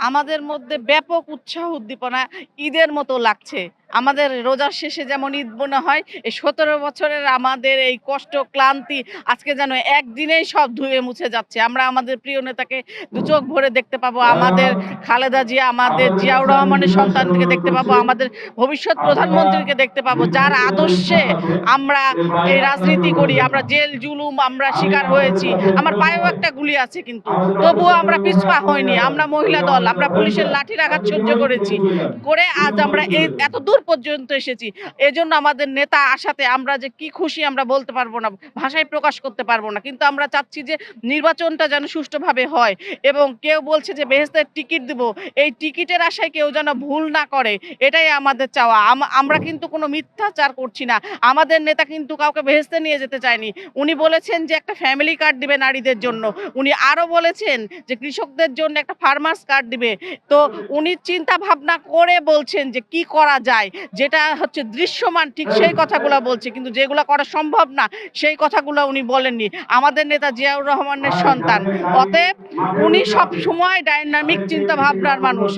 আমাদের মধ্যে ব্যাপক উৎসাহ উদ্দীপনা ঈদের মতো লাগছে। আমাদের রোজার শেষে যেমন ঈদ মনে হয়, এই সতেরো বছরের আমাদের এই কষ্ট, ক্লান্তি, আজকে যেন একদিনেই সব ধুয়ে মুছে যাচ্ছে। আমরা আমাদের প্রিয় নেতাকে দু চোখ ভরে দেখতে পাবো, আমাদের খালেদা জিয়া, আমাদের জিয়াউর রহমানের সন্তানকে দেখতে পাবো, আমাদের ভবিষ্যৎ প্রধানমন্ত্রীকে দেখতে পাবো, যার আদর্শে আমরা এই রাজনীতি করি, আমরা জেল, জুলুম আমরা শিকার হয়েছি। আমার পায়েও একটা গুলি আছে কিন্তু, তবুও আমরা পিছপা হয়নি আমরা মহিলা দল, আমরা পুলিশের লাঠির আঘাত সহ্য করেছি। করে আজ আমরা এই এত দূর পর্যন্ত এসেছি। এজন্য আমাদের নেতা আসাতে আমরা যে কি খুশি আমরা বলতে পারব না, ভাষায় প্রকাশ করতে পারব না। কিন্তু আমরা চাচ্ছি যে নির্বাচনটা যেন সুষ্ঠুভাবে হয় এবং কেউ বলছে যে বেহেস্তের টিকিট দিব, এই টিকিটের আশায় কেউ যেন ভুল না করে, এটাই আমাদের চাওয়া। আম- আমরা কিন্তু কোনো মিথ্যাচার করছি না। আমাদের নেতা কিন্তু কাউকে বেহেস্তে নিয়ে যেতে চায়নি। উনি বলেছেন যে একটা ফ্যামিলি কার্ড দিবে নারীদের জন্য। উনি আরও বলেছেন যে কৃষকদের জন্য একটা ফার্মার্স কার্ড দিবে। তো উনি চিন্তা ভাবনা করে বলছেন যে কি করা যায়। যেটা হচ্ছে দৃশ্যমান ঠিক সেই কথাগুলো বলছে কিন্তু যেগুলো করা সম্ভব না সেই কথাগুলো উনি বলেননি। আমাদের নেতা জিয়াউর রহমানের সন্তান অতএব উনি সব সময় ডাইনামিক চিন্তা ভাবনার মানুষ।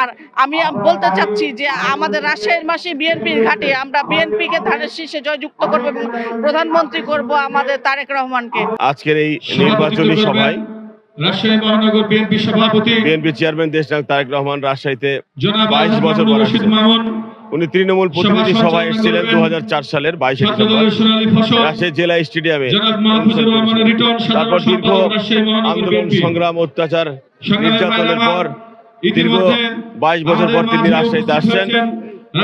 আর আমি বলতে চাচ্ছি যে আমাদের রাজশাহীর মাসে বিএনপির ঘাটে আমরা বিএনপিকে ধানের শীর্ষে জয়যুক্ত করব এবং প্রধানমন্ত্রী করব আমাদের তারেক রহমানকে। আজকের এই নির্বাচনী সভায় রাজশাহী মহানগর বিএনপি সভাপতি বিএনপি চেয়ারম্যান দেশনায়ক তারেক রহমান রাজশাহীতে বাইশ বছর বয়স। উনি তৃণমূল প্রতিনিধি সভায় এসেছিলেন দু। সালের বাইশে ডিসেম্বর। রাজশাহী জেলা স্টেডিয়ামে। তারপর দীর্ঘ আন্দোলন সংগ্রাম অত্যাচার নির্যাতনের পর দীর্ঘ বাইশ বছর পর তিনি রাজশাহীতে আসছেন।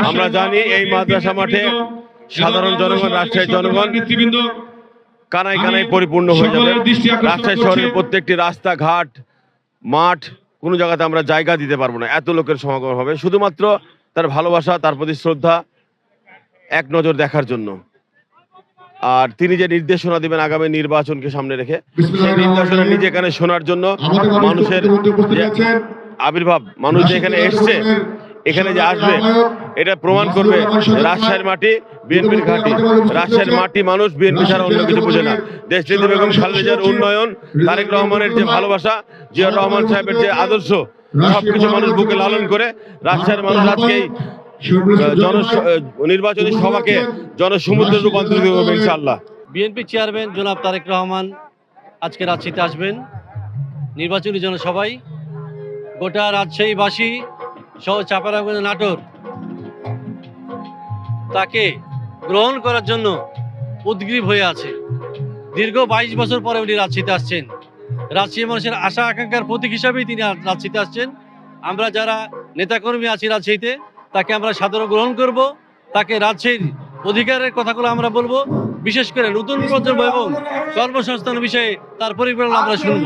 আমরা জানি এই মাদ্রাসা মাঠে সাধারণ জনগণ রাজশাহীর জনগণ কানায় কানায় পরিপূর্ণ হয়ে যাবে রাজশাহী শহরের প্রত্যেকটি রাস্তাঘাট মাঠ কোনো জায়গাতে আমরা জায়গা দিতে পারব না। এত লোকের সমাগম হবে। শুধুমাত্র তার ভালোবাসা তার প্রতি শ্রদ্ধা এক নজর দেখার জন্য। আর তিনি যে নির্দেশনা দিবেন আগামী নির্বাচনকে সামনে রেখে সেই নির্দেশনা নিজে এখানে শোনার জন্য মানুষের আবির্ভাব মানুষ যে এখানে এসছে এখানে যে আসবে এটা প্রমাণ করবে রাজশাহীর মাটি বিএনপির ঘাঁটি। রাজশাহীর মাটি মানুষ বিএনপি ছাড়া অন্য কিছু বোঝে না। দেশনীতি বেগম খালেদার উন্নয়ন তারেক রহমানের যে ভালোবাসা জিয়াউর রহমান সাহেবের যে আদর্শ সবকিছু মানুষ বুকে লালন করে মানুষ জন নির্বাচনী সভাকে জনসমুদ্রে রূপান্তরিত করবে ইনশাআল্লাহ। বিএনপি চেয়ারম্যান জনাব তারেক রহমান আজকে রাজশাহীতে আসবেন। নির্বাচনী জনসভায় গোটা রাজশাহীবাসী সহ চাপারাগঞ্জ নাটোর তাকে গ্রহণ করার জন্য উদ্গ্রীব হয়ে আছে। দীর্ঘ বাইশ বছর পরে উনি রাজশাহীতে আসছেন। রাজশাহী মানুষের আশা, আকাঙ্ক্ষার প্রতীক হিসাবেই তিনি রাজশাহীতে আসছেন। আমরা যারা নেতাকর্মী আছি রাজশাহীতে, তাকে আমরা সাধারণ গ্রহণ করব। তাকে রাজশাহীর অধিকারের কথাগুলো আমরা বলব। বিশেষ করে নতুন প্রজন্ম এবং কর্মসংস্থান বিষয়ে তার পরিকল্পনা আমরা শুনব।